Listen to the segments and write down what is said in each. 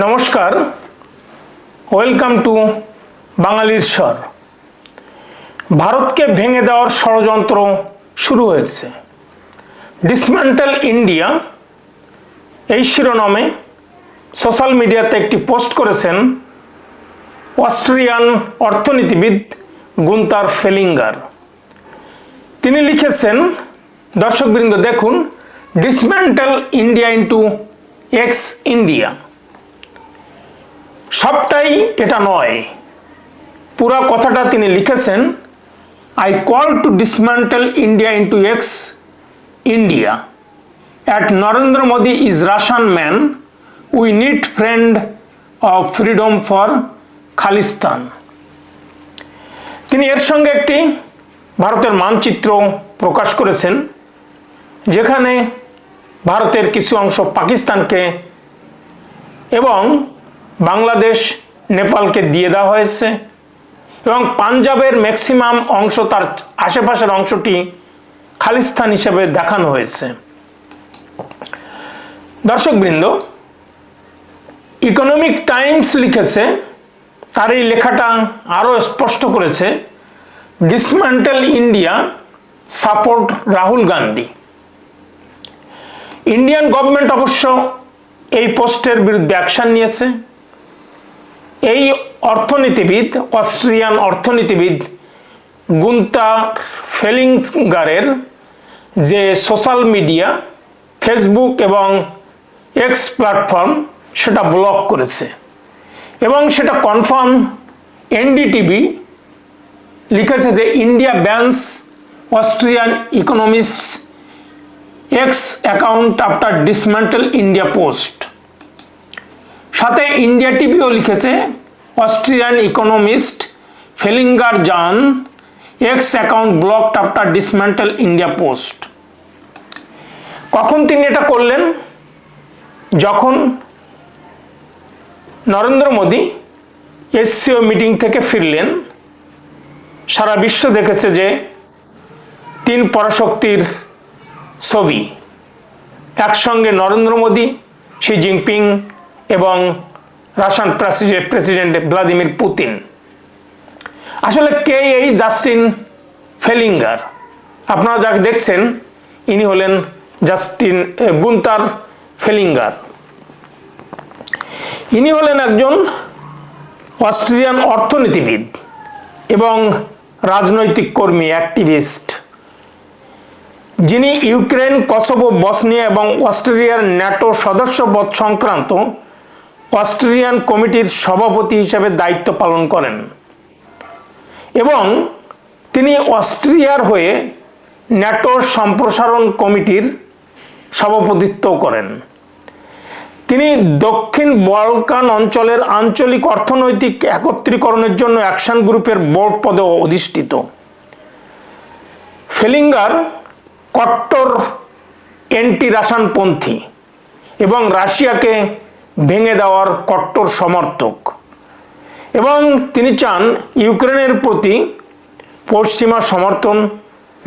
নমস্কার। Welcome to বাঙালির স্বর। ভারতকে ভেঙে দেওয়ার ষড়যন্ত্র শুরু হয়েছে। ডিসমেন্টাল ইন্ডিয়া এই শিরোনামে সোশ্যাল মিডিয়াতে একটি পোস্ট করেছেন অস্ট্রিয়ান অর্থনীতিবিদ গুন্তার ফেলিঙ্গার। তিনি লিখেছেন, দর্শকবৃন্দ দেখুন dismantle India into X India সবটাই এটা নয়। পুরো কথাটা তিনি লিখেছেন I call to dismantle India into X India at Narendra Modi is Russian man we need friend of freedom for Khalistan তিনি এর সঙ্গে একটি ভারতের মানচিত্র প্রকাশ করেছেন, যেখানে ভারতের কিছু অংশ পাকিস্তানকে এবং বাংলাদেশ, নেপালকে দিয়ে দেওয়া হয়েছে। এবং পাঞ্জাবের ম্যাক্সিমাম অংশ তার আশেপাশের অংশটি খালিস্তান হিসেবে দেখানো হয়েছে। দর্শকবৃন্দ ইকোনমিক টাইমস লিখেছে, তার এই লেখাটা আরও স্পষ্ট করেছে dismantle India support Rahul Gandhi Indian government অবশ্য এই পোস্টের বিরুদ্ধে অ্যাকশন নিয়েছে। এই অর্থনীতিবিদ, অস্ট্রিয়ান অর্থনীতিবিদ গুন্তা ফেলিংগারের যে সোশ্যাল মিডিয়া, ফেসবুক এবং এক্স প্ল্যাটফর্ম, সেটা ব্লক করেছে। এবং সেটা কনফার্ম এনডিটিভি লিখেছে যে India bans Austrian economist X account after dismantle India post. সাথে ইন্ডিয়া টিভিও লিখেছে, অস্ট্রিয়ান ইকোনমিস্ট ফেলিঙ্গার জান, X account block after dismantle India post. কখন তিনি এটা করলেন? যখন নরেন্দ্র মোদী এসসিও মিটিং থেকে ফিরলেন, সারা বিশ্ব দেখেছে যে তিন পরাশক্তির ছবি, একসঙ্গে নরেন্দ্র মোদী, শি জিনপিং এবং রাশিয়ান প্রেসিডেন্ট ভ্লাদিমির পুতিন। আসলে কে এই জাস্টিন ফেলিঙ্গার? আপনারা যাকে দেখছেন, ইনি হলেন জাস্টিন গুন্তার ফেলিঙ্গার। ইনি হলেন একজন অস্ট্রিয়ান অর্থনীতিবিদ এবং রাজনৈতিক কর্মী, অ্যাক্টিভিস্ট, যিনি ইউক্রেন, কসোভো, বসনিয়া এবং অস্ট্রেলিয়ার ন্যাটো সদস্যপদ সংক্রান্ত অস্ট্রেলিয়ান কমিটির সভাপতি হিসেবে দায়িত্ব পালন করেন এবং তিনি অস্ট্রিয়ার হয়ে ন্যাটো সম্প্রসারণ কমিটির সভাপতিত্ব করেন। তিনি দক্ষিণ বলকান অঞ্চলের আঞ্চলিক অর্থনৈতিক একত্রীকরণের জন্য অ্যাকশন গ্রুপের বোর্ড পদে অধিষ্ঠিত। ফেলিঙ্গার, কট্টর অ্যান্টি রাসানপন্থী এবং রাশিয়াকে ভেঙে দেওয়ার কট্টর সমর্থক। এবং তিনি চান ইউক্রেনের প্রতি পশ্চিমা সমর্থন,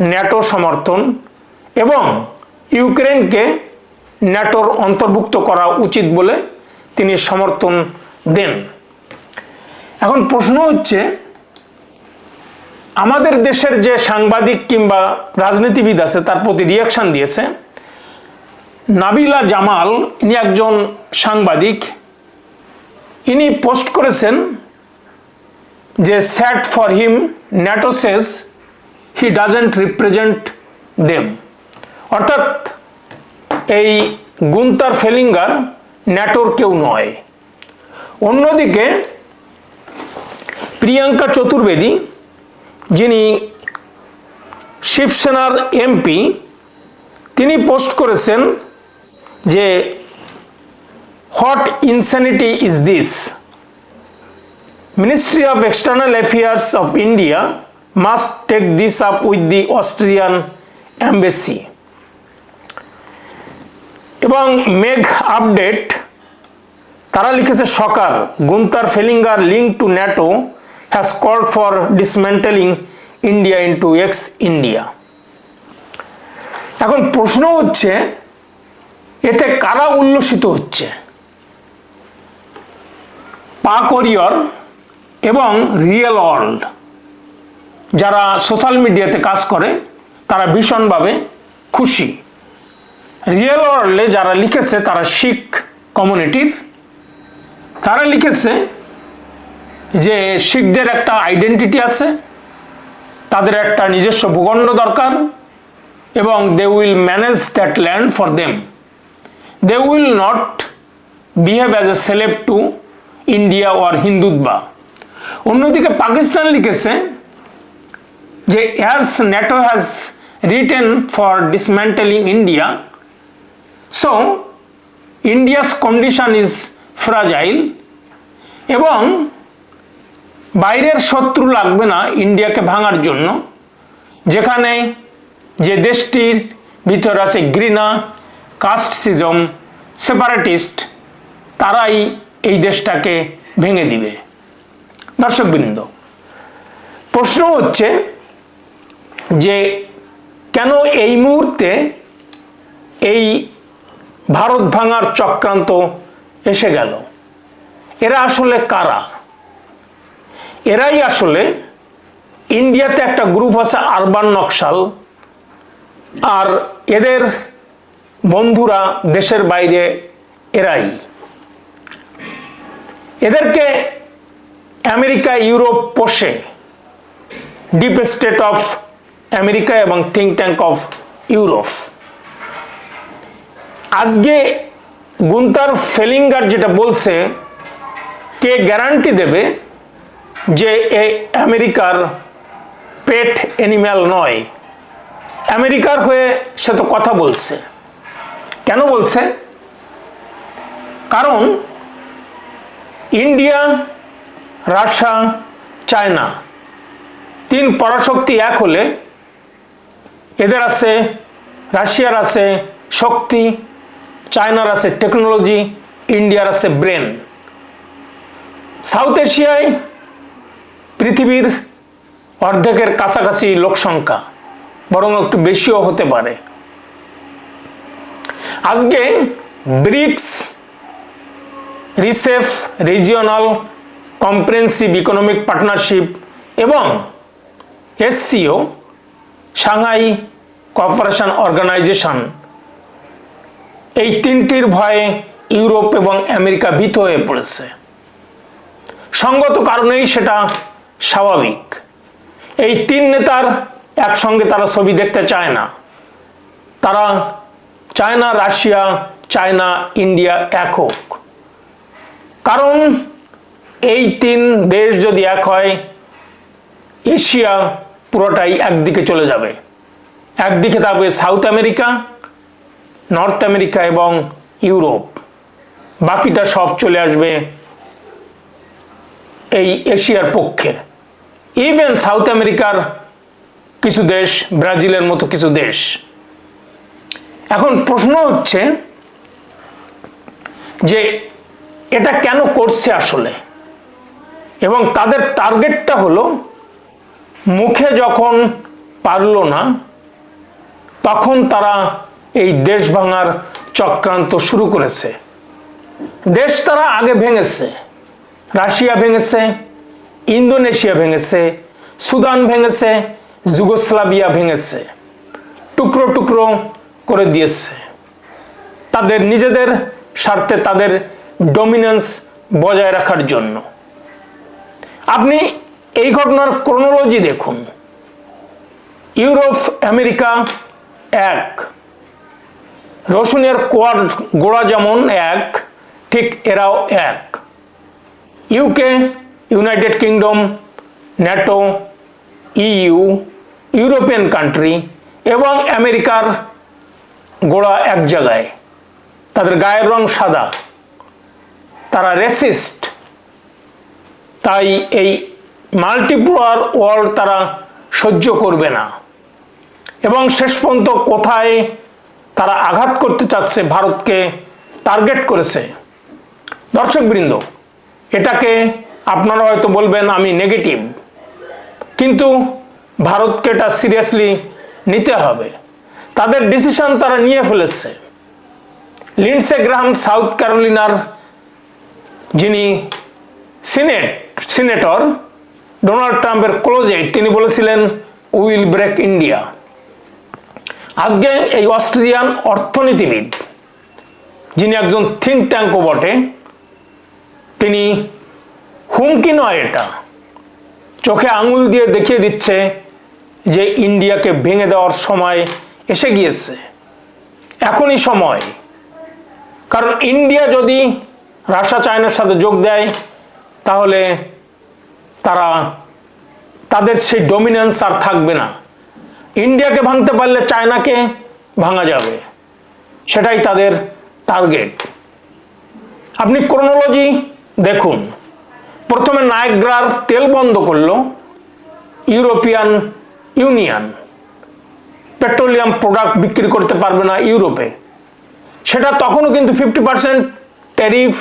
ন্যাটো সমর্থন এবং ইউক্রেনকে ন্যাটোর অন্তর্ভুক্ত করা উচিত বলে তিনি সমর্থন দেন। এখন প্রশ্ন হচ্ছে, আমাদের দেশের যে সাংবাদিক কিংবা রাজনীতিবিদ আছে, তার প্রতি রিয়াকশন দিয়েছে। নাবিলা জামাল, ইনি একজন সাংবাদিক। ইনি পোস্ট করেছেন যে sat for him, NATO says, he doesn't represent them. অর্থাৎ এই গুন্তার ফেলিঙ্গার ন্যাটোর কেউ নয়। অন্যদিকে প্রিয়াঙ্কা চতুর্বেদী, যিনি শিবসেনার এমপি, তিনি পোস্ট করেছেন যে what insanity is this? Ministry of external affairs of India must take this up with the Austrian embassy এবং মেঘ আপডেট, তারা লিখেছে সকাল Gunther Fehlinger link to NATO has called for dismantling India into ex India. এখন প্রশ্ন হচ্ছে এতে কারা উল্লসিত হচ্ছে? পা করিয়র এবং রিয়েল ওয়ার্ল্ড, যারা সোশ্যাল মিডিয়াতে কাজ করে, তারা ভীষণভাবে খুশি। রিয়েল ওয়ার্ল্ডে যারা লিখেছে, তারা শিখ কমিউনিটির। তারা লিখেছে যে শিখদের একটা আইডেন্টিটি আছে, তাদের একটা নিজস্ব ভূখণ্ড দরকার, এবং they will manage that land for them they will not behave as a celeb to India or Hindutva অন্যদিকে পাকিস্তান লিখেছে যে as NATO has written for dismantling India so India's condition is fragile এবং বাইরের শত্রু লাগবে না ইন্ডিয়াকে ভাঙার জন্য। যেখানে যে দেশটির ভিতর আছে ঘৃণা কাস্টসিজম সেপারেটিস্ট তারাই এই দেশটাকে ভেঙে দিবে। দর্শকবৃন্দ, প্রশ্ন হচ্ছে যে কেন এই মুহূর্তে এই ভারত ভাঙার চক্রান্ত এসে গেল? এরা আসলে কারা? এরাই আসলে ইন্ডিয়াতে একটা গ্রুপ আছে আরবান নকশাল, আর এদের বন্ধুরা দেশের বাইরে এরাই। এদেরকে আমেরিকা, ইউরোপ পোষে। ডিপ স্টেট অফ আমেরিকা এবং থিঙ্ক ট্যাঙ্ক অফ ইউরোপ আজকে গুন্তার ফেলিঙ্গার যেটা বলছে, কে গ্যারান্টি দেবে যে এ আমেরিকার পেট অ্যানিম্যাল নয়। আমেরিকার হয়ে সে তো কথা বলছে। কেন বলছে? কারণ ইন্ডিয়া, রাশিয়া, চায়না তিন পরাশক্তি এক হলে এদের আছে, রাশিয়ার আছে শক্তি, চায়নার আছে টেকনোলজি ইন্ডিয়ার আছে ব্রেন সাউথ এশিয়ায় পৃথিবীর অর্ধেকের কাছাকাছি লোক সংখ্যা, বরং একটু বেশিও হতে পারে। আজকে BRICS, RCEP, regional comprehensive economic partnership এবং এসসিও, সাংহাই কোঅপারেশন অর্গানাইজেশন। এই তিনটির ভয়ে ইউরোপ এবং আমেরিকা ভীত হয়ে পড়েছে। সঙ্গত কারণেই সেটা স্বাভাবিক। এই তিন নেতার একসঙ্গে তারা ছবি দেখতে চায় না। তারা চায়না, রাশিয়া, চায়না, ইন্ডিয়া এক হোক। কারণ এই তিন দেশ যদি এক হয়, এশিয়া পুরোটাই একদিকে চলে যাবে। একদিকে থাকবে সাউথ আমেরিকা, নর্থ আমেরিকা এবং ইউরোপ। বাকিটা সব চলে আসবে এই এশিয়ার পক্ষে। ইভেন সাউথ আমেরিকার কিছু দেশ, ব্রাজিলের মতো কিছু দেশ। এখন প্রশ্ন হচ্ছে যে এটা কেন করছে আসলে? এবং তাদের টার্গেটটা হলো, মুখে যখন পারল না, তখন তারা এই দেশ ভাঙার চক্রান্ত শুরু করেছে। দেশ তারা আগে ভেঙেছে। রাশিয়া ভেঙেছে, ইন্দোনেশিয়া ভেঙেছে, সুদান ভেঙেছে, যুগোস্লাভিয়া ভেঙেছে। টুকরো টুকরো করে দিয়েছে। তাদের নিজেদের স্বার্থে তাদের ডমিনেন্স বজায় রাখার জন্য। আপনি এই ঘটনার ক্রোনোলজি দেখুন। ইউরোপ, আমেরিকা এক। রসুনের কোয়ার গোড়া যেমন এক, ঠিক এরাও এক। UK United Kingdom NATO EU European country এবং আমেরিকার গোড়া এক জায়গায়। তাদের গায়ের রং সাদা। তারা রেসিস্ট তাই এই মাল্টিপ্লোয়ার ওয়ার্ল্ড তারা সহ্য করবে না। এবং শেষ পর্যন্ত কোথায় তারা আঘাত করতে চাচ্ছে ভারতকে টার্গেট করেছে। দর্শকবৃন্দ, এটাকে আপনারা হয়তো বলবেন আমি নেগেটিভ কিন্তু ভারতকে এটা সিরিয়াসলি নিতে হবে। তাদের ডিসিশন তারা নিয়ে ফেলেছে। লিন্ডসে গ্রাহাম সাউথ ক্যারোলিনার যিনি সিনেট, সিনেটর ডোনাল্ড ট্রাম্পের ক্লোজে তিনি বলেছিলেন উইল ব্রেক ইন্ডিয়া আজকে এই অস্ট্রেলিয়ান অর্থনীতিবিদ, যিনি একজন থিঙ্ক ট্যাঙ্কও বটে, তিনি হুমকি নয় এটা। চোখে আঙুল দিয়ে দেখিয়ে দিচ্ছে যে ইন্ডিয়াকে ভেঙে দেওয়ার সময় এসে গিয়েছে। এখনই সময়। কারণ ইন্ডিয়া যদি রাশিয়া, চায়নার সাথে যোগ দেয়, তাহলে তারা, তাদের সেই ডমিনেন্স আর থাকবে না। ইন্ডিয়াকে ভাঙতে পারলে চায়নাকে ভাঙা যাবে। সেটাই তাদের টার্গেট আপনি ক্রোনোলজি দেখুন। প্রথমে নায়গ্রার তেল বন্ধ করল, ইউরোপিয়ান ইউনিয়ন। পেট্রোলিয়াম প্রোডাক্ট বিক্রি করতে পারবে না ইউরোপে। সেটা তখনও কিন্তু ফিফটি পার্সেন্ট ট্যারিফ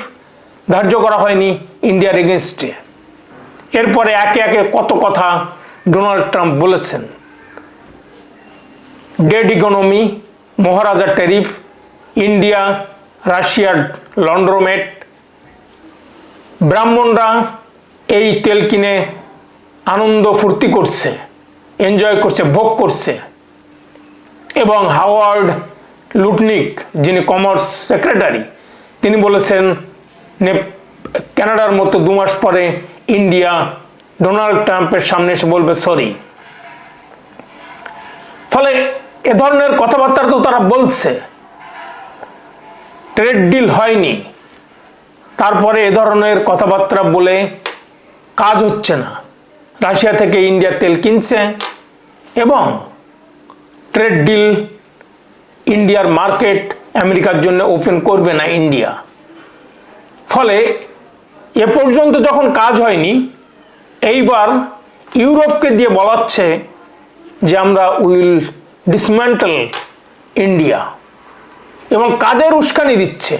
ধার্য করা হয়নি ইন্ডিয়ার এগেনস্টে এরপরে একে একে কত কথা ডোনাল্ড ট্রাম্প বলেছেন। Dead economy, Maharaja tariff India, রাশিয়ার লন্ড্রোমেট। ব্রাহ্মণরা এই তেল কিনে আনন্দ ফুর্তি করছে এনজয় করছে, ভোগ করছে। এবং হাওয়ার্ড লুটনিক, যিনি কমার্স সেক্রেটারি, তিনি বলেছেন কানাডার মতো দু মাস পরে ইন্ডিয়া ডোনাল্ড ট্রাম্পের সামনে এসে বলবে, সরি। ফলে এ ধরনের কথাবার্তা তো তারা বলছে। ট্রেড ডিল হয়নি। তারপরে এ ধরনের কথাবার্তা বলে কাজ হচ্ছে না। রাশিয়া থেকে ইন্ডিয়া তেল কিনছে এবং ট্রেড ডিল ইন্ডিয়ার মার্কেট আমেরিকার জন্য ওপেন করবে না ইন্ডিয়া। ফলে এ পর্যন্ত যখন কাজ হয়নি, এইবার ইউরোপকে দিয়ে বলাচ্ছে যে আমরা উইল ডিসমেন্টাল ইন্ডিয়া এবং কাদের উস্কানি দিচ্ছে।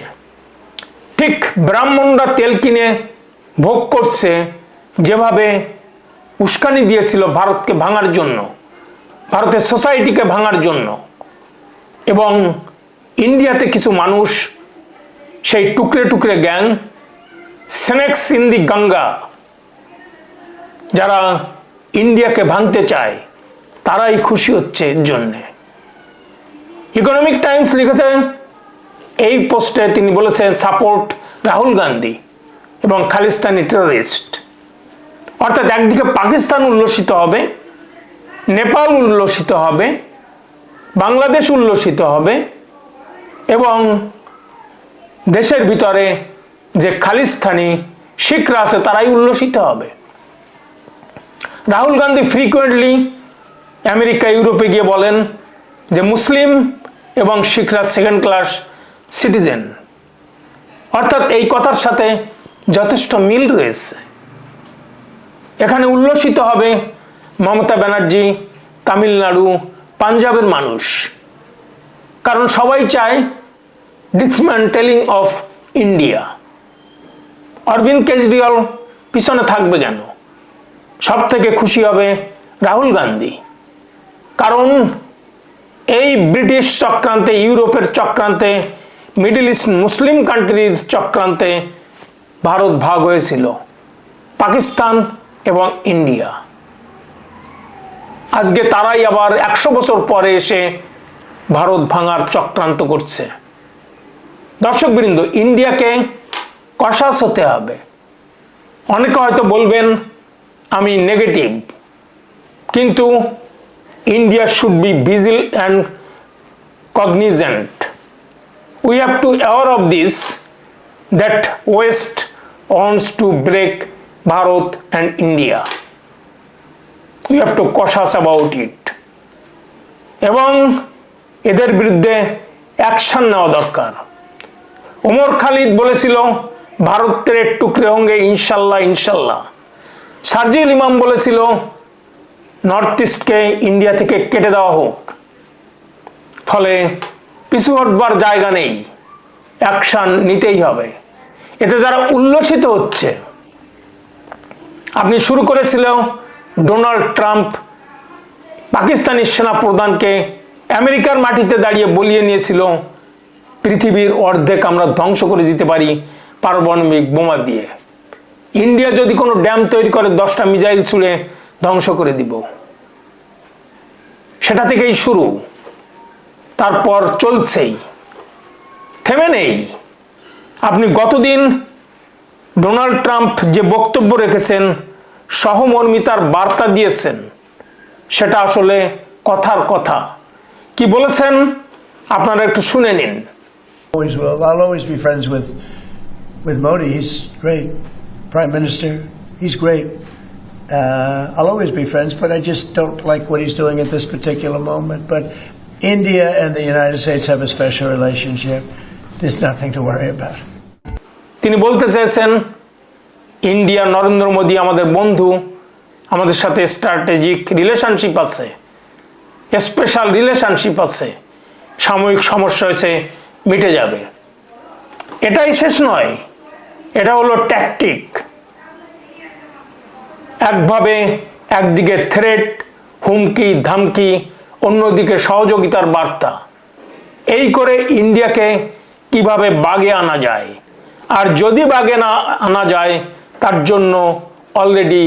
ঠিক ব্রাহ্মণরা তেল কিনে ভোগ করছে, যেভাবে উস্কানি দিয়েছিল ভারতকে ভাঙার জন্য। ভারতের সোসাইটিকে ভাঙার জন্য। এবং ইন্ডিয়াতে কিছু মানুষ, সেই tukde tukde gang snakes in the Ganga, যারা ইন্ডিয়াকে ভাঙতে চায়, তারাই খুশি হচ্ছে এর জন্যে। ইকোনমিক টাইমস লিখেছেন এই পোস্টে তিনি বলেছেন সাপোর্ট রাহুল গান্ধী এবং খালিস্তানি টেররিস্ট অর্থাৎ একদিকে পাকিস্তান উল্লসিত হবে নেপাল উল্লসিত হবে, বাংলাদেশ উল্লসিত হবে, এবং দেশের ভিতরে যে খালিস্তানি শিখরা আছে তারাই উল্লসিত হবে। রাহুল গান্ধী ফ্রিকুয়েন্টলি আমেরিকা, ইউরোপে গিয়ে বলেন যে মুসলিম এবং শিখরা সেকেন্ড ক্লাস সিটিজেন অর্থাৎ এই কথার সাথে যথেষ্ট মিল রয়েছে। এখানে উল্লসিত হবে মমতা ব্যানার্জি, তামিলনাড়ু, পাঞ্জাবের মানুষ। কারণ সবাই চায় dismantling of India Arvind Kejriwal পিছনে থাকবে কেন? সব থেকে খুশি হবে রাহুল গান্ধী। কারণ এই ব্রিটিশ চক্রান্তে, ইউরোপের চক্রান্তে, মিডল ইস্ট মুসলিম কান্ট্রির চক্রান্তে ভারত ভাগ হয়েছিল। পাকিস্তান এবং ইন্ডিয়া। আজকে তারাই আবার একশো বছর পরে এসে ভারত ভাঙার চক্রান্ত করছে। দর্শকবৃন্দ, ইন্ডিয়াকে কষাস হতে হবে। অনেকে হয়তো বলবেন, আমি নেগেটিভ। কিন্তু India should be vigil and cognizant we have to aware of this, that west wants to break bharat and india we have to cautious about it. এবং এদের বিরুদ্ধে অ্যাকশন নেওয়া দরকার। ওমর খালিদ বলেছিল, ভারতের টুকরে হোঙ্গে ইনশাল্লাহ ইনশাল্লাহ। সার্জিল ইমাম বলেছিল নর্থ ইস্টকে ইন্ডিয়া থেকে কেটে দেওয়া হোক। ফলে পিছু হটবার জায়গা নেই। অ্যাকশন নিতেই হবে। এতে যারা উল্লসিত হচ্ছে, আপনি শুরু করেছিল ডোনাল্ড ট্রাম্প পাকিস্তানি সেনা প্রধানকে আমেরিকার মাটিতে দাঁড়িয়ে বলিয়ে নিয়েছিল, পৃথিবীর অর্ধেক আমরা ধ্বংস করে দিতে পারি পারমাণবিক বোমা দিয়ে। ইন্ডিয়া যদি কোনো ড্যাম তৈরি করে, দশটা মিজাইল ছুঁড়ে ধ্বংস করে দিব। সেটা থেকেই শুরু। তারপর চলছেই। থেমে নেই। আপনি গতদিন ডোনাল্ড ট্রাম্প যে বক্তব্য রেখেছেন সহমর্মিতার বার্তা দিয়েছেন সেটা আসলে কথার কথা কি বলেছেন আপনারা একটু শুনে নিন Always will. I'll always be friends with with Modi. He's great, Prime Minister. He's great. Uh, I'll always be friends, but I just don't like what he's doing at this particular moment. But India and the United States have a special relationship. There's nothing to worry about. তিনি বলতে চেয়েছেন India Narendra Modi আমাদের বন্ধু, আমাদের সাথে strategic relationship আছে special relationship আছে, সাময়িক সমস্যা হয়েছে, মিটে যাবে। এটাই শেষ নয়, এটা হলো ট্যাকটিক একভাবে একদিকে থ্রেট হুমকি, ধামকি, অন্যদিকে সহযোগিতার বার্তা। এই করে ইন্ডিয়াকে কীভাবে বাগে আনা যায়? আর যদি বাগে না আনা যায় তার জন্য অলরেডি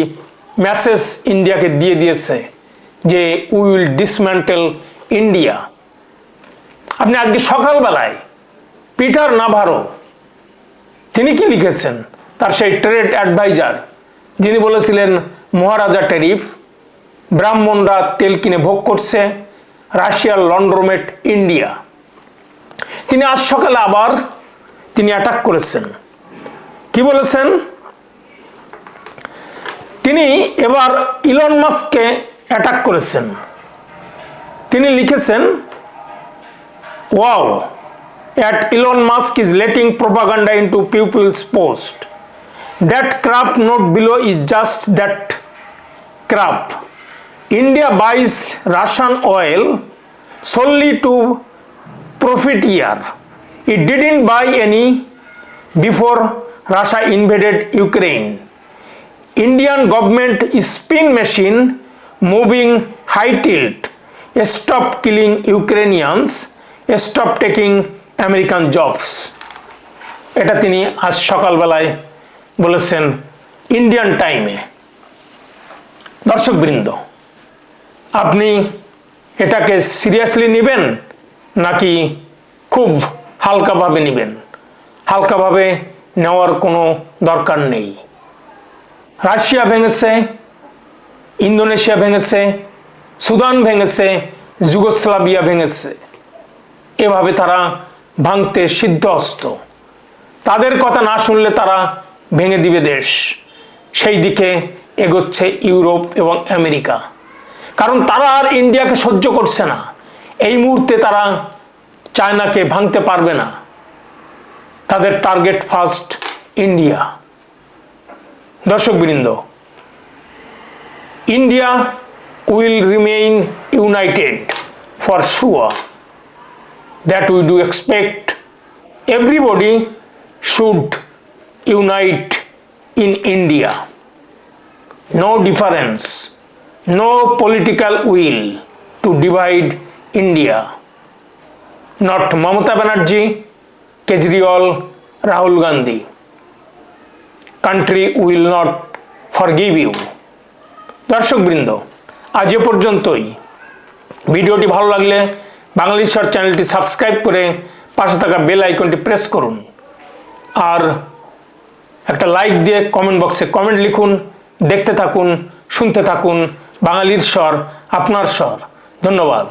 মেসেজ ইন্ডিয়াকে দিয়ে দিয়েছে যে উইল ডিসমেন্টেল ইন্ডিয়া আপনি আজকে সকালবেলায় পিটার নাভারো, তিনি কি লিখেছেন? তার সেই ট্রেড অ্যাডভাইজার, যিনি বলেছিলেন, মহারাজা টেরিফ, ব্রাহ্মণরা তেল কিনে ভোগ করছে, রাশিয়ার লন্ড্রোমেট ইন্ডিয়া। তিনি আজ সকালে আবার তিনি অ্যাটাক করেছেন। কি বলেছেন? তিনি এবার ইলন মাস্ককে অ্যাটাক করেছেন। তিনি লিখেছেন wow at Elon Musk is letting propaganda in to people's post that craft note below is just that craft India buys Russian oil solely to profit yeah it didn't buy any before Russia invaded Ukraine Is spin machine moving high tilt. Stop killing Ukrainians. Stop taking American jobs এটা তিনি আজ সকালবেলায় বলেছেন Indian টাইমে দর্শকবৃন্দ, আপনি এটাকে seriously নেবেন নাকি খুব হালকাভাবে নেবেন হালকাভাবে নেওয়ার কোনো দরকার নেই রাশিয়া ভেঙেছে, ইন্দোনেশিয়া ভেঙেছে, সুদান ভেঙেছে, যুগোস্লাভিয়া ভেঙেছে। এভাবে তারা ভাঙতে সিদ্ধহস্ত। তাদের কথা না শুনলে তারা ভেঙে দিবে দেশ। সেই দিকে এগোচ্ছে ইউরোপ এবং আমেরিকা। কারণ তারা আর ইন্ডিয়াকে সহ্য করছে না। এই মুহূর্তে তারা চায়নাকে ভাঙতে পারবে না। তাদের টার্গেট ফার্স্ট ইন্ডিয়া। দর্শকবৃন্দ India will remain united for sure that we do expect everybody should unite in India. No difference, no political will to divide India. Not Mamata Banerjee, Kejriwal, Rahul Gandhi. Country will not forgive you. দর্শকবৃন্দ, আজ এ পর্যন্তই। ভিডিওটি ভালো লাগলে বাঙালি শর চ্যানেলটি subscribe করে পাশে থাকা বেল আইকনটি প্রেস করুন। আর একটা লাইক দিয়ে কমেন্ট বক্সে কমেন্ট লিখুন, দেখতে থাকুন, শুনতে থাকুন বাঙালির স্বর আপনার স্বর। ধন্যবাদ।